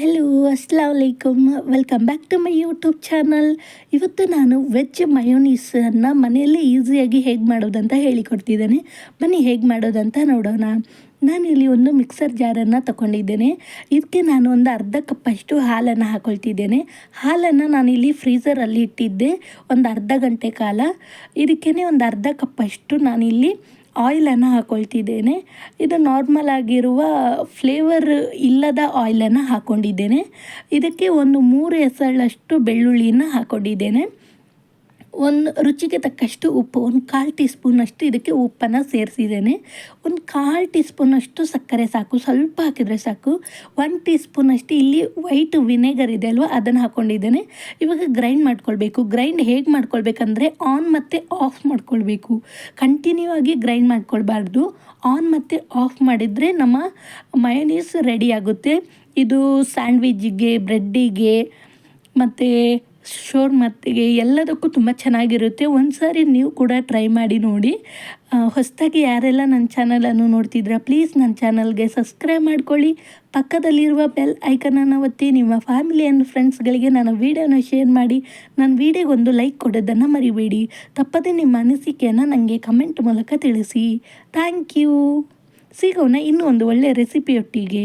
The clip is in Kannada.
ಹೆಲೋ ಅಸ್ಲಾಂ ವಲೈಕಮ್ welcome back to my YouTube channel ಇವತ್ತು ನಾನು ವೆಜ್ ಮಯೋನೀಸನ್ನು ಮನೆಯಲ್ಲೇ ಈಸಿಯಾಗಿ ಹೇಗೆ ಮಾಡೋದಂತ ಹೇಳಿಕೊಡ್ತಿದ್ದೇನೆ. ಬನ್ನಿ ಹೇಗೆ ಮಾಡೋದಂತ ನೋಡೋಣ. ನಾನಿಲ್ಲಿ ಒಂದು ಮಿಕ್ಸರ್ ಜಾರನ್ನು ತಗೊಂಡಿದ್ದೇನೆ. ಇದಕ್ಕೆ ನಾನು ಒಂದು ಅರ್ಧ ಕಪ್ಪಷ್ಟು ಹಾಲನ್ನು ಹಾಕೊಳ್ತಿದ್ದೇನೆ. ಹಾಲನ್ನು ನಾನಿಲ್ಲಿ ಫ್ರೀಸರಲ್ಲಿ ಇಟ್ಟಿದ್ದೆ. ಒಂದು ಅರ್ಧ ಗಂಟೆ ಕಾಲ. ಇದಕ್ಕೇ ಒಂದು ಅರ್ಧ ಕಪ್ಪಷ್ಟು ನಾನಿಲ್ಲಿ ಆಯಿಲನ್ನು ಹಾಕ್ಕೊಳ್ತಿದ್ದೇನೆ ಇದು ನಾರ್ಮಲ್ ಆಗಿರುವ ಫ್ಲೇವರ್ ಇಲ್ಲದ ಆಯಿಲನ್ನು ಹಾಕ್ಕೊಂಡಿದ್ದೇನೆ ಇದಕ್ಕೆ ಒಂದು ಮೂರು ಎಸಳಷ್ಟು ಬೆಳ್ಳುಳ್ಳಿಯನ್ನು ಹಾಕ್ಕೊಂಡಿದ್ದೇನೆ ಒಂದು ರುಚಿಗೆ ತಕ್ಕಷ್ಟು ಉಪ್ಪು, ಒಂದು ಕಾಲು ಟೀ ಸ್ಪೂನಷ್ಟು ಇದಕ್ಕೆ ಉಪ್ಪನ್ನು ಸೇರಿಸಿದ್ದೇನೆ. ಒಂದು ಕಾಲು ಟೀ ಸ್ಪೂನಷ್ಟು ಸಕ್ಕರೆ ಸಾಕು, ಸ್ವಲ್ಪ ಹಾಕಿದರೆ ಸಾಕು. ಒನ್ ಟೀ ಸ್ಪೂನಷ್ಟು ಇಲ್ಲಿ ವೈಟ್ ವಿನೆಗರ್ ಇದೆ ಅಲ್ವಾ, ಅದನ್ನು ಹಾಕ್ಕೊಂಡಿದ್ದೇನೆ ಇವಾಗ ಗ್ರೈಂಡ್ ಮಾಡ್ಕೊಳ್ಬೇಕು. ಗ್ರೈಂಡ್ ಹೇಗೆ ಮಾಡ್ಕೊಳ್ಬೇಕಂದ್ರೆ ಆನ್ ಮತ್ತು ಆಫ್ ಮಾಡ್ಕೊಳ್ಬೇಕು. ಕಂಟಿನ್ಯೂ ಆಗಿ ಗ್ರೈಂಡ್ ಮಾಡ್ಕೊಳ್ಬಾರ್ದು. ಆನ್ ಮತ್ತು ಆಫ್ ಮಾಡಿದರೆ ನಮ್ಮ ಮಯೋನೀಸ್ ರೆಡಿ ಆಗುತ್ತೆ. ಇದು ಸ್ಯಾಂಡ್ವಿಜ್ಜಿಗೆ ಬ್ರೆಡ್ಡಿಗೆ ಮತ್ತು ಶೋರ್ಮತ್ತಿಗೆ ಎಲ್ಲದಕ್ಕೂ ತುಂಬ ಚೆನ್ನಾಗಿರುತ್ತೆ. ಒಂದು ಸಾರಿ ನೀವು ಕೂಡ ಟ್ರೈ ಮಾಡಿ ನೋಡಿ. ಹೊಸದಾಗಿ ಯಾರೆಲ್ಲ ನನ್ನ ಚಾನಲನ್ನು ನೋಡ್ತಿದ್ರ ಪ್ಲೀಸ್ ನನ್ನ ಚಾನಲ್ಗೆ ಸಬ್ಸ್ಕ್ರೈಬ್ ಮಾಡ್ಕೊಳ್ಳಿ. ಪಕ್ಕದಲ್ಲಿರುವ ಬೆಲ್ ಐಕನನ್ನು ಒತ್ತಿ, ನಿಮ್ಮ ಫ್ಯಾಮಿಲಿ ಆ್ಯಂಡ್ ಫ್ರೆಂಡ್ಸ್ಗಳಿಗೆ ನನ್ನ ವೀಡಿಯೋನ ಶೇರ್ ಮಾಡಿ ನನ್ನ ವೀಡಿಯೋಗೆ ಒಂದು ಲೈಕ್ ಕೊಡೋದನ್ನು ಮರಿಬೇಡಿ. ತಪ್ಪದೇ ನಿಮ್ಮ ಅನಿಸಿಕೆಯನ್ನು ನನಗೆ ಕಮೆಂಟ್ ಮೂಲಕ ತಿಳಿಸಿ. ಥ್ಯಾಂಕ್ ಯು ಸಿಗೋಣ ಇನ್ನೂ ಒಂದು ಒಳ್ಳೆಯ ರೆಸಿಪಿಯೊಟ್ಟಿಗೆ